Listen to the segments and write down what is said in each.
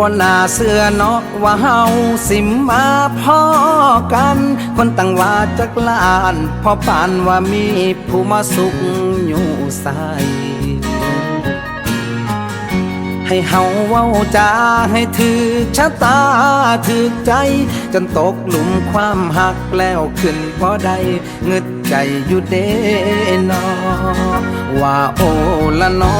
บนหน้าเสื้อนอกว่าเฮาสิมาพ่อกัน คนตั้งว่าจักลานพอปานว่ามีผู้มาสุขอยู่ใสให้เฮาเว้าจาให้ถือชะตาถือใจ จนตกหลุมความหักแล้วขึ้นพอใดเงึดใจอยู่เดนอว่าโอละนอ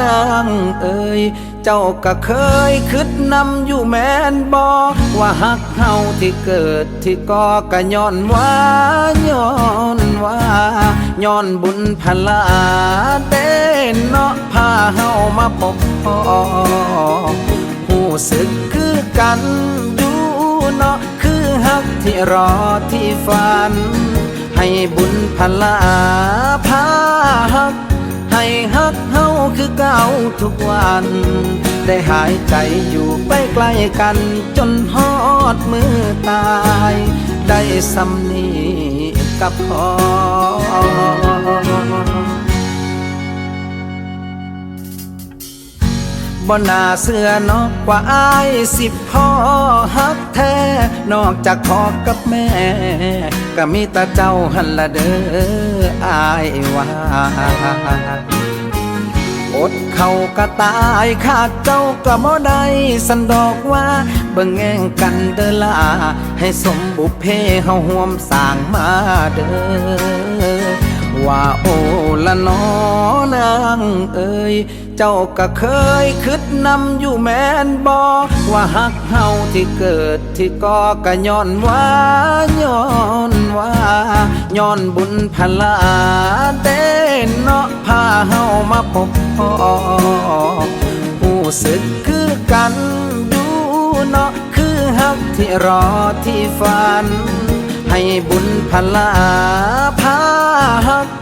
นางเอ้ย เจ้าก็เคยคิดนำอยู่แมนบอกว่าหักเฮาที่เกิดที่ก่อก็ย้อนว่าย้อนว่าย้อนบุญพลาเต้นเนาะพาเฮามาพบพ่อหูสึกคือกันอยู่เนาะคือหักที่รอที่ฝัน ให้บุญพลาพาหัก ให้ฮักเฮาคือเก่าทุกวัน ได้หายใจอยู่ไปใกล้กันจนฮอดมือตาย ได้สำนีกับพอ บ่น่าเสื้อนอกว่าอายสิพ่อฮักแท้ นอกจากพ่อกับแม่ ก็มีต่เจ้าหันละเด้ออายว่าอดเขาก็ตายขาดเจ้าก็บ่ได้สันดอกว่าเบิ่งแง่งกันเด้อลาให้สมบุพเพเฮาห่วมสร้างมาเด้อว่าโอละนอนางเอ่ย จ้าก็เคยคิดนำอยู่แมนบอว่าหักเฮาที่เกิดที่ก่อก็ย้อนว่าย้อนว่าย้อนบุญพลาเต้นเนาะพาเฮามาพบพ่อผู้สึกคือกันอยู่เนาะคือหักที่รอที่ฝัน ให้บุญพลาพาหัก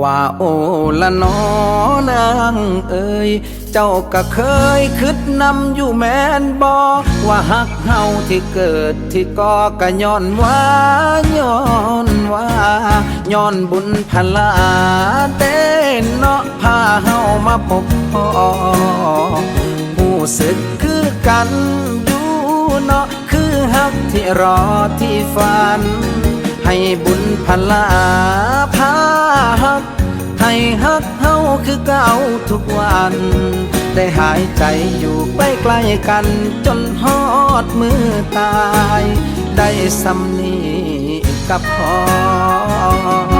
ว่าโอละนอนางเอ่ยเจ้าก็เคยคิดนำอยู่แม่นบอกว่าหักเฮาที่เกิดที่ก่อก็ย้อนว่าย้อนว่าย้อนบุญพลาเต้นเนาะพาเฮามาพบพ่อผู้สึกคือกันอยู่เนาะคือหักที่รอที่ฝัน ให้บุญพลาพาหัก ให้ฮักเฮาคือเก่าทุกวัน ได้หายใจอยู่ไปใกล้กัน จนฮอดมือตาย ได้สำนีกับพอ